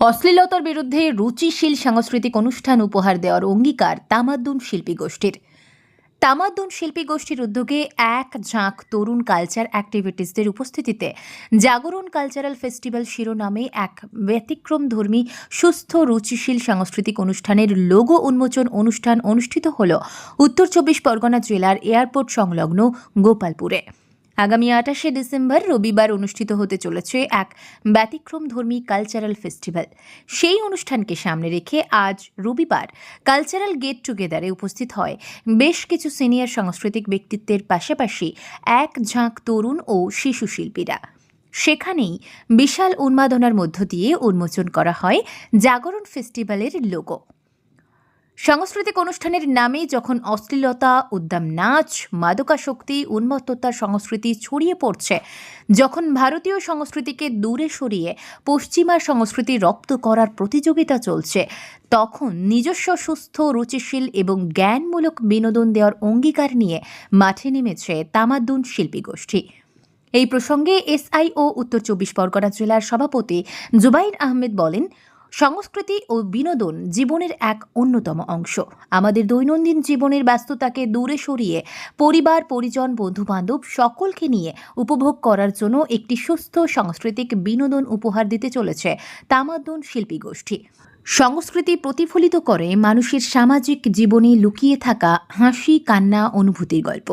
অশ্লীলতার বিরুদ্ধে রুচিশীল সাংস্কৃতিক অনুষ্ঠান উপহার দেওয়ার অঙ্গীকার তামাদ্দুন শিল্পী গোষ্ঠীর। তামাদ্দুন শিল্পী গোষ্ঠীর উদ্যোগে এক ঝাঁক তরুণ কালচার অ্যাক্টিভিটিসদের উপস্থিতিতে জাগরণ কালচারাল ফেস্টিভ্যাল শিরোনামে এক ব্যতিক্রমধর্মী, সুস্থ, রুচিশীল সাংস্কৃতিক অনুষ্ঠানের লোগো উন্মোচন অনুষ্ঠান অনুষ্ঠিত হল উত্তর চব্বিশ পরগনা জেলার এয়ারপোর্ট সংলগ্ন গোপালপুরে। আগামী আঠাশে ডিসেম্বর রবিবার অনুষ্ঠিত হতে চলেছে এক ব্যতিক্রমধর্মী কালচারাল ফেস্টিভ্যাল। সেই অনুষ্ঠানকে সামনে রেখে আজ রবিবার কালচারাল গেট টুগেদারে উপস্থিত হয়। বেশ কিছু সিনিয়র সাংস্কৃতিক ব্যক্তিত্বের পাশাপাশি এক ঝাঁক তরুণ ও শিশু শিল্পীরা। সেখানেই বিশাল উন্মাদনার মধ্য দিয়ে উন্মোচন করা হয় জাগরণ ফেস্টিভ্যালের লোগো। সাংস্কৃতিক অনুষ্ঠানের নামে যখন অশ্লীলতা, উদ্দাম নাচ, মাদকাসক্তি, উন্মত্ততার সংস্কৃতি ছড়িয়ে পড়ছে, যখন ভারতীয় সংস্কৃতিকে দূরে সরিয়ে পশ্চিমা সংস্কৃতি রপ্ত করার প্রতিযোগিতা চলছে, তখন নিজস্ব সুস্থ, রুচিশীল এবং জ্ঞানমূলক বিনোদন দেওয়ার অঙ্গীকার নিয়ে মাঠে নেমেছে তামাদ্দুন শিল্পী গোষ্ঠী। এই প্রসঙ্গে এসআইও, উত্তর চব্বিশ পরগনা জেলার সভাপতি জুবাইর আহমেদ বলেন সংস্কৃতি ও বিনোদন জীবনের এক অন্যতম অংশ। আমাদের দৈনন্দিন জীবনের ব্যস্ততাকে দূরে সরিয়ে পরিবার, পরিজন, বন্ধুবান্ধব সকলকে নিয়ে উপভোগ করার জন্য একটি সুস্থ সাংস্কৃতিক বিনোদন উপহার দিতে চলেছে তামাদ্দুন শিল্পী গোষ্ঠী। সংস্কৃতি প্রতিফলিত করে মানুষের সামাজিক জীবনে লুকিয়ে থাকা হাসি, কান্না, অনুভূতির গল্প।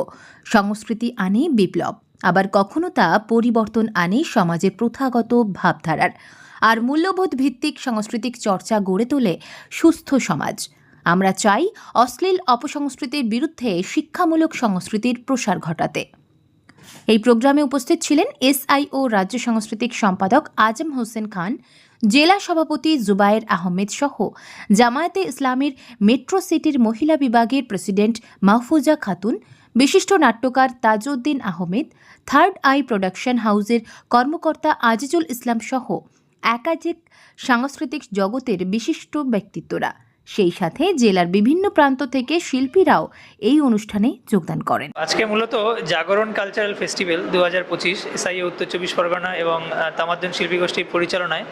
সংস্কৃতি আনে বিপ্লব, আবার কখনো তা পরিবর্তন আনে সমাজের প্রথাগত ভাবধারার। আর মূল্যবোধ ভিত্তিক সাংস্কৃতিক চর্চা গড়ে তোলে সুস্থ সমাজ। আমরা চাই অশ্লীল অপসংস্কৃতির বিরুদ্ধে শিক্ষামূলক সংস্কৃতির প্রসার ঘটাতে। এই প্রোগ্রামে উপস্থিত ছিলেন এসআইও রাজ্য সাংস্কৃতিক সম্পাদক আজম হোসেন খান, জেলা সভাপতি জুবায়ের আহমেদ সহ জামায়াতে ইসলামের মেট্রো সিটির মহিলা বিভাগের প্রেসিডেন্ট মাহফুজা খাতুন, বিশিষ্ট নাট্যকার Tajuddin Ahmed, third eye production হাউসের কর্মকর্তা আজিজুল ইসলাম সহ একাধিক সাংস্কৃতিক জগতের বিশিষ্ট ব্যক্তিত্বরা। সেই সাথে জেলার বিভিন্ন প্রান্ত থেকে শিল্পীরাও এই অনুষ্ঠানে যোগদান করেন। আজকে মূলত জাগরণ কালচারাল ফেস্টিভ্যাল দু হাজার পঁচিশ, এসআইএ উত্তর চব্বিশ পরগনা এবং তামাদ্দন শিল্পী গোষ্ঠীর পরিচালনায়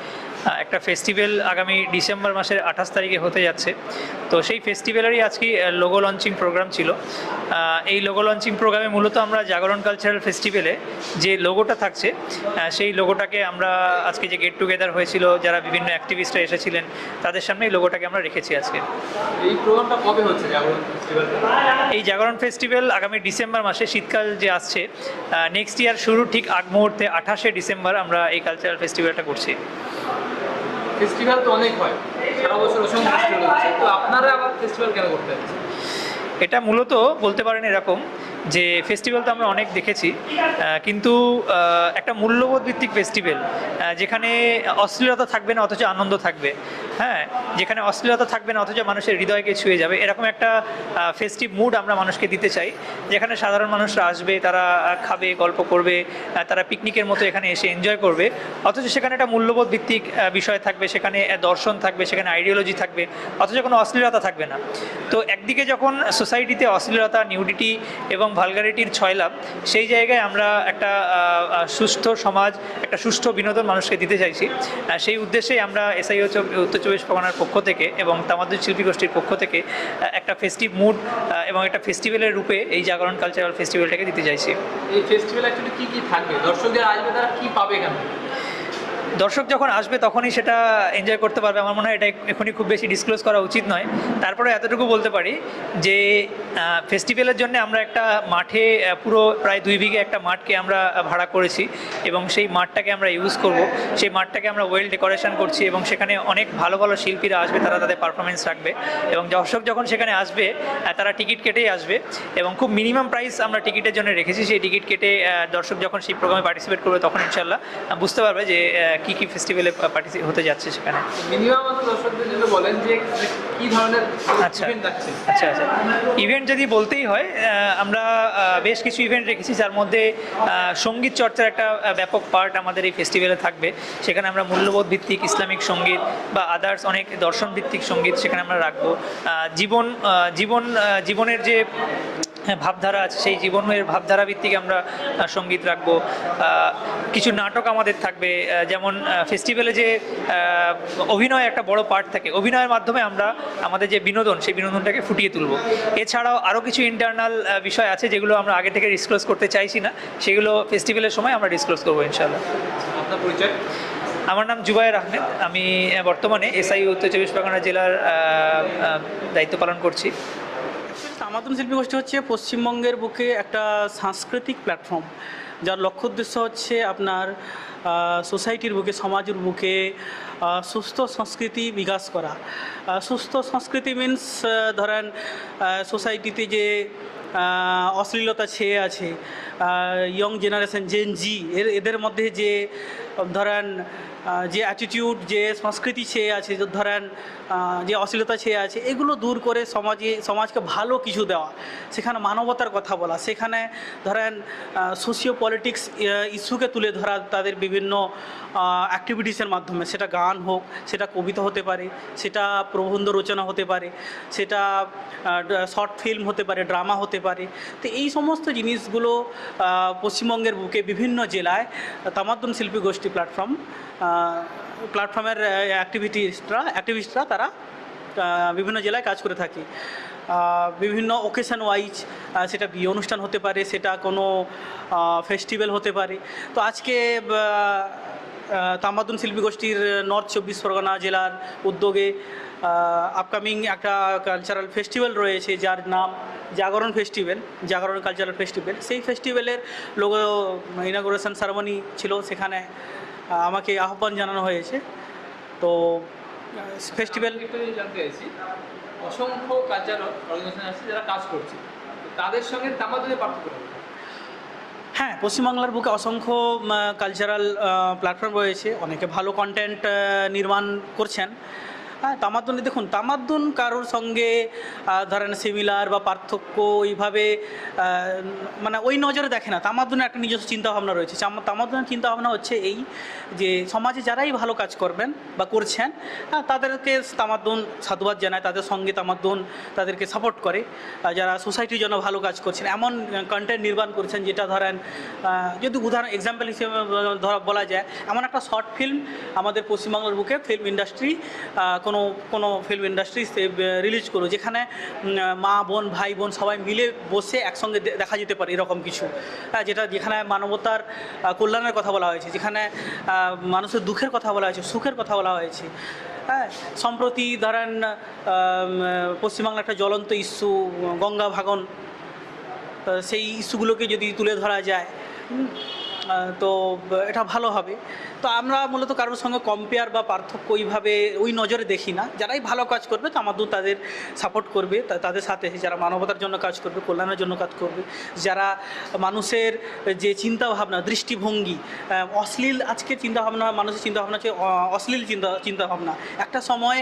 একটা ফেস্টিভ্যাল আগামী ডিসেম্বর মাসের আঠাশ তারিখে হতে যাচ্ছে। তো সেই ফেস্টিভ্যালেরই আজকে লোগো লঞ্চিং প্রোগ্রাম ছিল। এই লোগো লঞ্চিং প্রোগ্রামে মূলত আমরা জাগরণ কালচারাল ফেস্টিভ্যালে যে লোগোটা থাকছে সেই লোগোটাকে আমরা আজকে যে গেট টুগেদার হয়েছিল যারা বিভিন্ন অ্যাক্টিভিস্টরা এসেছিলেন তাদের সামনে এই লোগোটাকে আমরা রেখেছি আজকে। এই প্রোগ্রামটা কবে হচ্ছে জাগরণ এই জাগরণ ফেস্টিভ্যাল আগামী ডিসেম্বর মাসে শীতকাল যে আসছে নেক্সট ইয়ার শুরু ঠিক আগ মুহূর্তে আঠাশে ডিসেম্বর আমরা এই কালচারাল ফেস্টিভ্যালটা করছি। ফেস্টিভ্যাল তো অনেক হয়। সারা বছর অসংখ্য ফেস্টিভ্যাল হচ্ছে। তো আপনারা আবার ফেস্টিভ্যাল কেন করতে যাচ্ছেন? এটা মূলত বলতে পারেন এরকম যে ফেস্টিভ্যাল তো আমরা অনেক দেখেছি কিন্তু একটা মূল্যবোধ ভিত্তিক ফেস্টিভ্যাল যেখানে অশ্লীলতা থাকবে না, অথচ আনন্দ থাকবে। হ্যাঁ যেখানে অশ্লীলতা থাকবে না, অথচ মানুষের হৃদয়কে ছুঁয়ে যাবে। এরকম একটা ফেস্টিভ মুড আমরা মানুষকে দিতে চাই, যেখানে সাধারণ মানুষরা আসবে, তারা খাবে, গল্প করবে তারা পিকনিকের মতো এখানে এসে এনজয় করবে। অথচ সেখানে একটা মূল্যবোধ ভিত্তিক বিষয় থাকবে, সেখানে দর্শন থাকবে, সেখানে আইডিওলজি থাকবে, অথচ কোনো অশ্লীলতা থাকবে না। তো একদিকে যখন সোসাইটিতে অশ্লীলতা নিউডিটি এবং ভালগারিটির ছয়লাভ সেই জায়গায় আমরা একটা সুস্থ সমাজ, একটা সুষ্ঠু বিনোদন মানুষকে দিতে চাইছি। সেই উদ্দেশ্যেই আমরা এসআইও উত্তর চব্বিশ পরগনার পক্ষ থেকে এবং তামাদ্দুন শিল্পী গোষ্ঠীর পক্ষ থেকে একটা ফেস্টিভ মুড এবং একটা ফেস্টিভ্যালের রূপে এই জাগরণ কালচারাল ফেস্টিভ্যালটাকে দিতে চাইছি। এই ফেস্টিভ্যাল অ্যাকচুয়ালি কী কী থাকবে? দর্শকদের আসবে, তারা কী পাবে এখানে? দর্শক যখন আসবে তখনই সেটা এনজয় করতে পারবে। আমার মনে হয় এটা এখনই খুব বেশি ডিসক্লোজ করা উচিত নয়। তারপরে এতটুকু বলতে পারি যে ফেস্টিভ্যালের জন্য আমরা একটা মাঠে পুরো প্রায় দুই বিঘে একটা মাঠকে আমরা ভাড়া করেছি এবং সেই মাঠটাকে আমরা ইউজ করব। সেই মাঠটাকে আমরা ওয়েল ডেকোরেশন করছি এবং সেখানে অনেক ভালো ভালো শিল্পীরা আসবে, তারা তাদের পারফরমেন্স রাখবে এবং দর্শক যখন সেখানে আসবে তারা টিকিট কেটেই আসবে এবং খুব মিনিমাম প্রাইস আমরা টিকিটের জন্য রেখেছি। সেই টিকিট কেটে দর্শক যখন সেই প্রোগ্রামে পার্টিসিপেট করবে তখন ইনশাল্লাহ বুঝতে পারবে যে কী কী ফেস্টিভ্যালে পার্টিসিপেট হতে যাচ্ছে সেখানে? মিনিমাম দর্শকদের জন্য বলেন যে কি ধরনের আচ্ছা। আচ্ছা আচ্ছা। ইভেন্ট যদি বলতেই হয় আমরা বেশ কিছু ইভেন্ট রেখেছি যার মধ্যে সংগীত চর্চার একটা ব্যাপক পার্ট আমাদের এই ফেস্টিভ্যালে থাকবে। সেখানে আমরা মূল্যবোধ ভিত্তিক ইসলামিক সংগীত বা আদার্স অনেক দর্শন ভিত্তিক সংগীত সেখানে আমরা রাখব। জীবন জীবন জীবনের যে ভাবধারা আছে। সেই জীবনের ভাবধারা ভিত্তিক আমরা সংগীত রাখব। কিছু নাটক আমাদের থাকবে যেমন ফেস্টিভ্যালে যে অভিনয় একটা বড় পার্ট থাকে। অভিনয়ের মাধ্যমে আমরা আমাদের যে বিনোদন সেই বিনোদনটাকে ফুটিয়ে তুলব। এছাড়াও আরও কিছু ইন্টারনাল বিষয় আছে যেগুলো আমরা আগে থেকে ডিসক্লোজ করতে চাইছি না। সেগুলো ফেস্টিভ্যালের সময় আমরা ডিসক্লোজ করব ইনশাল্লাহ আপনার পরিচয়? আমার নাম জুবায়ের আহমেদ। আমি বর্তমানে এসআই উত্তর চব্বিশ পরগনা জেলার দায়িত্ব পালন করছি। তামাতুন শিল্পী গোষ্ঠী হচ্ছে পশ্চিমবঙ্গের বুকে একটা সাংস্কৃতিক প্ল্যাটফর্ম যার লক্ষ্য উদ্দেশ্য হচ্ছে আপনার সোসাইটির বুকে, সমাজের বুকে সুস্থ সংস্কৃতি বিকাশ করা। সুস্থ সংস্কৃতি মিন্স ধরেন সোসাইটিতে যে অশ্লীলতা ছেয়ে আছে ইয়ং জেনারেশন জেন জি এর, এদের মধ্যে যে ধরেন যে অ্যাটিটিউড যে সংস্কৃতি ছেয়ে আছে ধরেন যে অশ্লীলতা ছেয়ে আছে, এগুলো দূর করে সমাজে, সমাজকে ভালো কিছু দেওয়া, সেখানে মানবতার কথা বলা, সেখানে ধরেন সোশিও পলিটিক্স ইস্যুকে তুলে ধরা, তাদের বিভিন্ন অ্যাক্টিভিটিসের মাধ্যমে, সেটা গান হোক, সেটা কবিতা হতে পারে, সেটা প্রবন্ধ রচনা হতে পারে, সেটা শর্ট ফিল্ম হতে পারে ড্রামা হতে পারে, তো এই সমস্ত জিনিসগুলো পশ্চিমবঙ্গের বুকে বিভিন্ন জেলায় তামাদ্দুন শিল্পী গোষ্ঠী প্ল্যাটফর্ম প্ল্যাটফর্মের অ্যাক্টিভিটিসরা অ্যাক্টিভিস্টরা তারা বিভিন্ন জেলায় কাজ করে থাকে। বিভিন্ন ওকেশন ওয়াইজ সেটা বিয়ে অনুষ্ঠান হতে পারে, সেটা কোনো ফেস্টিভ্যাল হতে পারে। তো আজকে আহ, শিল্পী গোষ্ঠীর নর্থ চব্বিশ পরগনা জেলার উদ্যোগে আপকামিং একটা কালচারাল ফেস্টিভ্যাল রয়েছে যার নাম জাগরণ ফেস্টিভ্যাল জাগরণ কালচারাল ফেস্টিভ্যাল সেই ফেস্টিভ্যালের লোগো ইনাগুরেশন সেরেমনি ছিল সেখানে আমাকে আহ্বান জানানো হয়েছে তো ফেস্টিভ্যাল জানতে চাইছি অসংখ্য কালচারাল অর্গানাইজেশন আছে যারা কাজ করছে তাদের সঙ্গে তামাদুনের পার্থক্য? হ্যাঁ পশ্চিমবাংলার বুকে অসংখ্য কালচারাল প্ল্যাটফর্ম রয়েছে। অনেকে ভালো কন্টেন্ট নির্মাণ করছেন। হ্যাঁ তামাদ্দুনে দেখুন তামাদ্দুন কারোর সঙ্গে ধরেন সিমিলার বা পার্থক্য ওইভাবে মানে ওই নজরে দেখে না। তামাদ্দুনের একটা নিজস্ব চিন্তাভাবনা রয়েছে। তামাদ্দুনের চিন্তাভাবনা হচ্ছে এই যে সমাজে যারাই ভালো কাজ করবেন বা করছেন হ্যাঁ, তাদেরকে তামাদ্দুন সাধুবাদ জানায় তাদের সঙ্গে তামাদ্দুন তাদেরকে সাপোর্ট করে। যারা সোসাইটির জন্য ভালো কাজ করছেন এমন কন্টেন্ট নির্মাণ করছেন যেটা ধরেন যদি উদাহরণ এক্সাম্পল হিসেবে ধরা বলা যায় এমন একটা শর্ট ফিল্ম আমাদের পশ্চিমবাংলার বুকে ফিল্ম ইন্ডাস্ট্রি কোনো কোনো ফিল্ম ইন্ডাস্ট্রি রিলিজ করো যেখানে মা বোন ভাই বোন সবাই মিলে বসে একসঙ্গে দেখা যেতে পারে এরকম কিছু। হ্যাঁ, যেটা যেখানে মানবতার কল্যাণের কথা বলা হয়েছে যেখানে মানুষের দুঃখের কথা বলা হয়েছে সুখের কথা বলা হয়েছে। হ্যাঁ সম্প্রতি ধরেন আম, পশ্চিমবাংলা একটা জ্বলন্ত ইস্যু গঙ্গা ভাগন সেই ইস্যুগুলোকে যদি তুলে ধরা যায় তো এটা ভালো হবে। তো আমরা মূলত কারোর সঙ্গে কম্পেয়ার বা পার্থক্য ওইভাবে ওই নজরে দেখি না। যারাই ভালো কাজ করবে তো আমাদের তাদের সাপোর্ট করবে তাদের সাথে। যারা মানবতার জন্য কাজ করবে, কল্যাণের জন্য কাজ করবে। যারা মানুষের যে চিন্তা ভাবনা দৃষ্টিভঙ্গি অশ্লীল আজকের চিন্তাভাবনা, মানুষের চিন্তাভাবনা হচ্ছে অশ্লীল চিন্তা, চিন্তাভাবনা। একটা সময়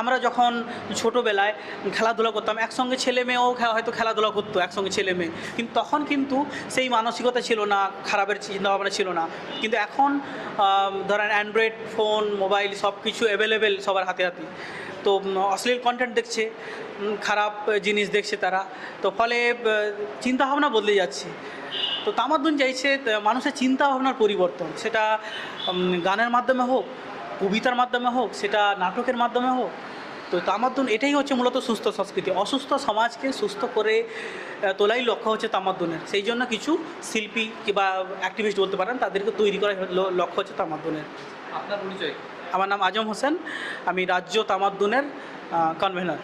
আমরা যখন ছোটোবেলায় খেলাধুলা করতাম, একসঙ্গে ছেলে মেয়েও হয়তো খেলাধুলা করতো, একসঙ্গে ছেলে মেয়ে। কিন্তু তখন কিন্তু সেই মানসিকতা ছিল না, খারাপের চিন্তাভাবনা ছিল না। কিন্তু এখন ধরেন অ্যান্ড্রয়েড ফোন মোবাইল সব কিছু অ্যাভেলেবেল সবার হাতে হাতে। তো অশ্লীল কন্টেন্ট দেখছে খারাপ জিনিস দেখছে তারা। তো ফলে চিন্তাভাবনা বদলে যাচ্ছে। তো তামাদ্দুন চাইছে মানুষের চিন্তাভাবনার পরিবর্তন। সেটা গানের মাধ্যমে হোক, কবিতার মাধ্যমে হোক, সেটা নাটকের মাধ্যমে হোক তো তামাদ্দুন এটাই হচ্ছে মূলত সুস্থ সংস্কৃতি। অসুস্থ সমাজকে সুস্থ করে তোলাই লক্ষ্য হচ্ছে তামাদ্দুনের। সেই জন্য কিছু শিল্পী কিংবা অ্যাক্টিভিস্ট বলতে পারেন তাদেরকে তৈরি করার লক্ষ্য হচ্ছে তামাদ্দুনের। আপনার পরিচয়? আমার নাম আজম হোসেন আমি রাজ্য তামাদ্দুনের কনভেনার